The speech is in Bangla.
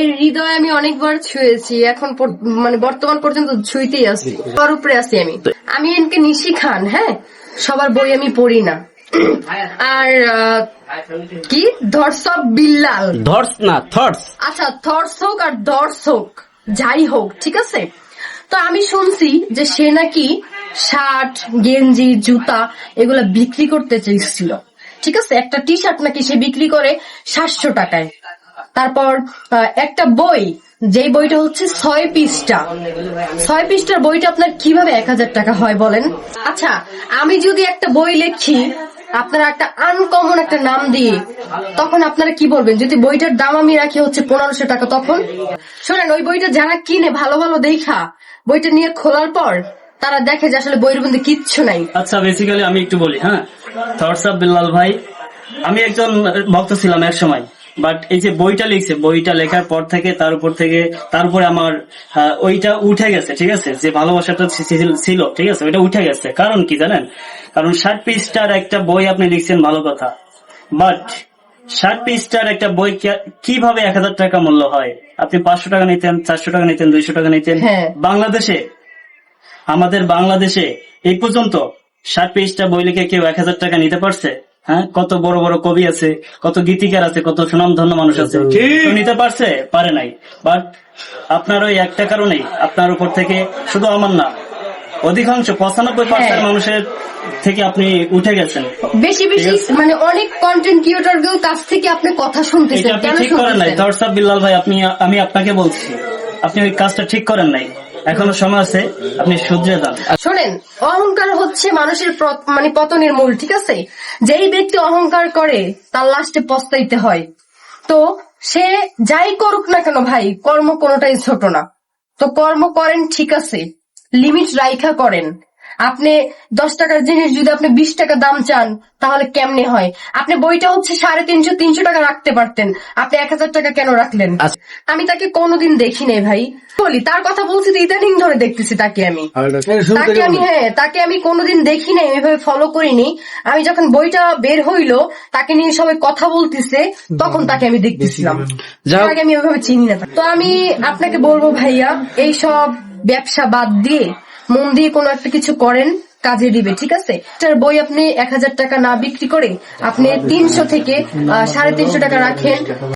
এর হৃদয় আমি অনেকবার ছুঁয়েছি। এখন মানে বর্তমান পর্যন্ত ছুঁইতেই আছি তার উপরে আছি আমি। আমি এনকে নিশি খান হ্যাঁ? সবার বই আমি পড়ি না। আর কি? ধর্ষক বিল্লাল। ধর্স না থটস আচ্ছা থর্স হোক আর দর্শ হোক যাই হোক ঠিক আছে? তো আমি শুনছি যে সে নাকি শার্ট গেঞ্জি জুতা এগুলা বিক্রি করতে চেয়েছিল। ঠিক আছে? একটা টি শার্ট নাকি সে বিক্রি করে সাতশো টাকায়। তারপর একটা বই, যেই বইটা হচ্ছে ছয় পিসটা ছয় পিসটার বইটা আপনার কীভাবে এক হাজার টাকা হয় বলেন? আচ্ছা আমি যদি একটা বই লেখি, আপনারা একটা আনকমন একটা নাম দিয়ে, তখন আপনারা কি বলবেন? যদি বইটার দাম আমি রাখি হচ্ছে পনেরোশো টাকা, তখন? শোনেন, ওই বইটা যারা কিনে ভালো ভালো দেখা, বইটা নিয়ে খোলার পর, তারা দেখে যে আসলে বইয়ের মধ্যে কিচ্ছু নাই। আচ্ছা বেসিক্যালি আমি একটু বলি হ্যাঁ? বিল্লাল ভাই, আমি একজন ভক্ত ছিলাম এক সময় বাট এই যে বইটা লিখছে বইটা লেখার পর থেকে তার উপর থেকে তার উপরে আমার ওইটা উঠে গেছে ঠিক আছে? যে ভালোবাসাটা ছিল- ঠিক আছে? ওইটা উঠে গেছে। কারণ কি জানেন? কারণ ষাট পৃষ্ঠার একটা বই আপনি লিখছেন ভালো কথা। বাট ষাট পৃষ্ঠার একটা বই কীভাবে এক হাজার টাকা মূল্য হয়? আপনি পাঁচশো টাকা নিতেন চারশো টাকা নিতেন দুইশো টাকা নিতেন। হ্যাঁ। বাংলাদেশে আমাদের বাংলাদেশে এই পর্যন্ত ষাট পেজটা বই লিখে কেউ এক হাজার টাকা নিতে পারছে? হ্যাঁ? কত বড় বড় কবি আছে কত গীতিকার আছে কত সুনামধন্য মানুষ আছে। নিতে পারছে? পারে নাই। বাট আপনার ওই একটা কারণেই আপনার উপর থেকে শুধু আমার না অধিকাংশ পঁচানব্বই পার্সেন্ট হ্যাঁ। মানুষের থেকে আপনি উঠে গেছেন। বেশি বেশি মানে অনেক কন্টেন্ট ক্রিয়েটর কাছ থেকে আপনি কথা শুনতেছেন। এটা আপনি ঠিক করেন নাই? দর্শক বিল্লাল ভাই আপনি আমি আপনাকে বলছি আপনি ওই কাজটা ঠিক করেন নাই। এখনও সময় আছে, আপনি শুধরে দাও শোনেন, অহংকার হচ্ছে মানুষের মানে পতনের মূল, ঠিক আছে? যেই ব্যক্তি অহংকার করে, তার লাস্টে পস্তাইতে হয়। তো সে যাই করুক না কেন ভাই, কর্ম কোনোটাই ছোট না। তো কর্ম করেন, ঠিক আছে। লিমিট রাইখা করেন। আপনি দশ টাকার জিনিস যদি আপনি বিশ টাকা দাম চান তাহলে কেমনে হয়? আপনি বইটা হচ্ছে সাড়ে তিনশো তিনশো টাকা রাখতে পারতেন। আপনি এক হাজার টাকা কেন রাখলেন? আচ্ছা। আমি তাকে কোনোদিন দেখি নাই ভাই। বলি তার কথা বলছি তো ইদানিং ধরে দেখতেছি তাকে আমি। তাকে আমি হ্যাঁ তাকে আমি কোনোদিন দেখি নাই এভাবে ফলো করিনি। আমি যখন বইটা বের হইল তাকে নিয়ে সবাই কথা বলতেছে তখন তাকে আমি দেখতেছিলাম। আগে আমি ওইভাবে চিনি না। তো আমি আপনাকে বলব ভাইয়া এই সব ব্যবসা বাদ দিয়ে মন দিয়ে কোনো একটা কিছু করেন কাজে দিবে ঠিক আছে? এটার বই আপনি এক হাজার টাকা না বিক্রি করে আপনি তিনশো থেকে সাড়ে তিনশো টাকা রাখেন।